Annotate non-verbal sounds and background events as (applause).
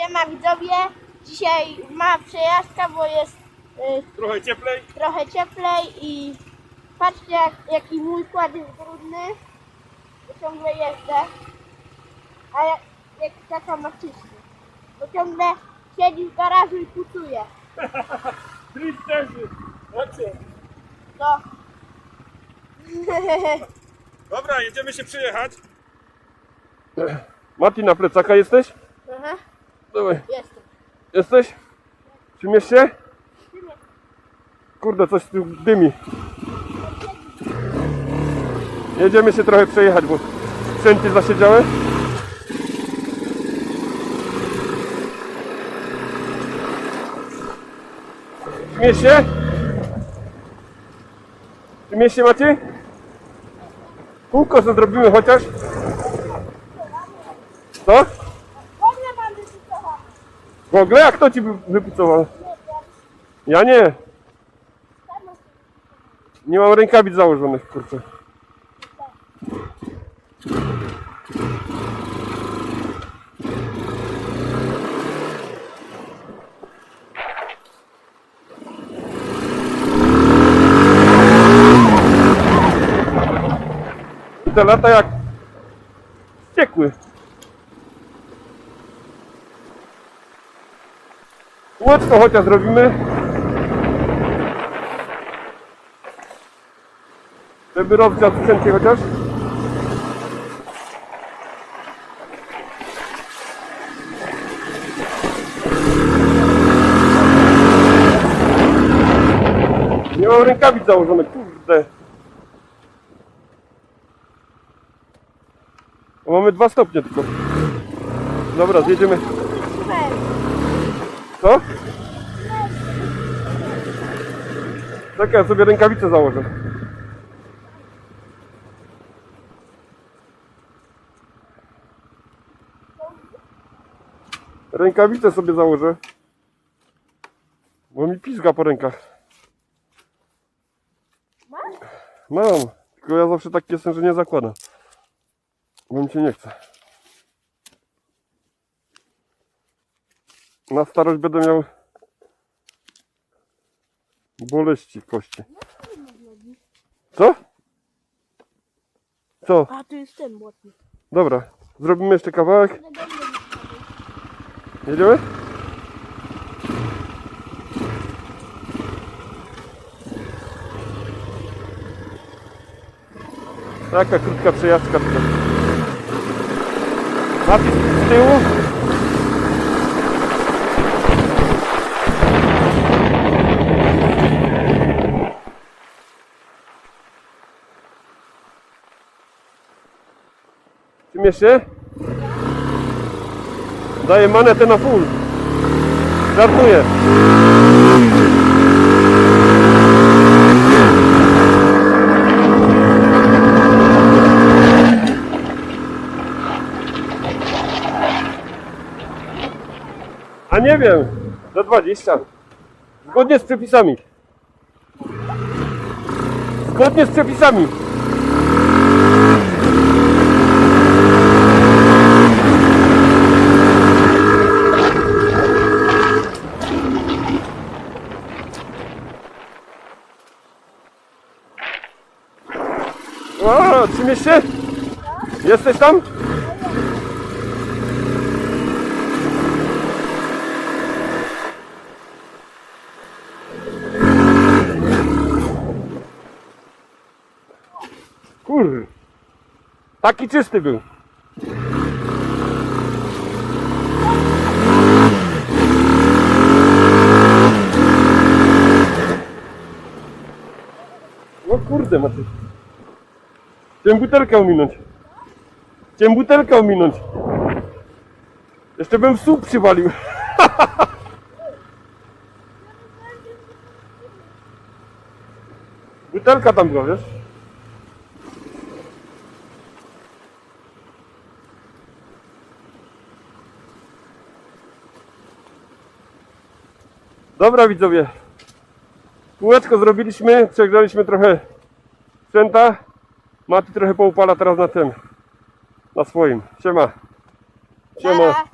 Siema widzowie, dzisiaj ma przejażdżka, bo jest y, Trochę cieplej. trochę cieplej i patrzcie jak, jaki mój kład jest brudny. Bo ciągle jeżdżę. A jak, jak taka maczyszka. Bo ciągle siedzi w garażu i pucuje. (laughs) Drifterzy. Chodźcie. No. Dobra, jedziemy się przyjechać. Mati, na plecaka jesteś? Dawaj. jestem. Jesteś? Przymiesz się? Kurde, coś tu dymi. Jedziemy się trochę przejechać, bo sprzęty zasiedziały. Śmiesz się? Śmiesz się Maciej? Kółko co zrobimy chociaż? Co? W ogóle? Jak kto ci wy- wypucował? Ja nie. Nie mam rękawic założonych, kurczę. Te lata jak wściekły. Łódzko chociaż zrobimy. Żeby rozgrzać sprzęcie chociaż. Nie mam rękawic założonych, kurde. Mamy dwa stopnie tylko. Dobra, zjedziemy. Super. Co? Tak, ja sobie rękawice założę. Rękawice sobie założę. Bo mi pizga po rękach. Masz? Mam. Tylko ja zawsze tak jestem, że nie zakładam. Bo mi się nie chce. Na starość będę miał boleści kości. Co? Co? A tu jest ten błotnik. Dobra, zrobimy jeszcze kawałek. Jedziemy? Taka krótka przejażdżka tutaj. Napis z tyłu. Śmiesz się? Daję manetę na full. Żartuję. A nie wiem, za 20. Zgodnie z przepisami. Zgodnie z przepisami. O, trzymiesz się? Jesteś tam? Kur. Taki czysty był. No kurde, Maciej. Chciałem butelkę ominąć. Chciałem butelkę ominąć. Jeszcze bym w słup przywalił. (laughs) Butelka tam była, wiesz? Dobra widzowie. Kółeczko zrobiliśmy, przegrzaliśmy trochę sprzęta. Mati trochę poupala teraz na tym. Na swoim. Siema. Siema.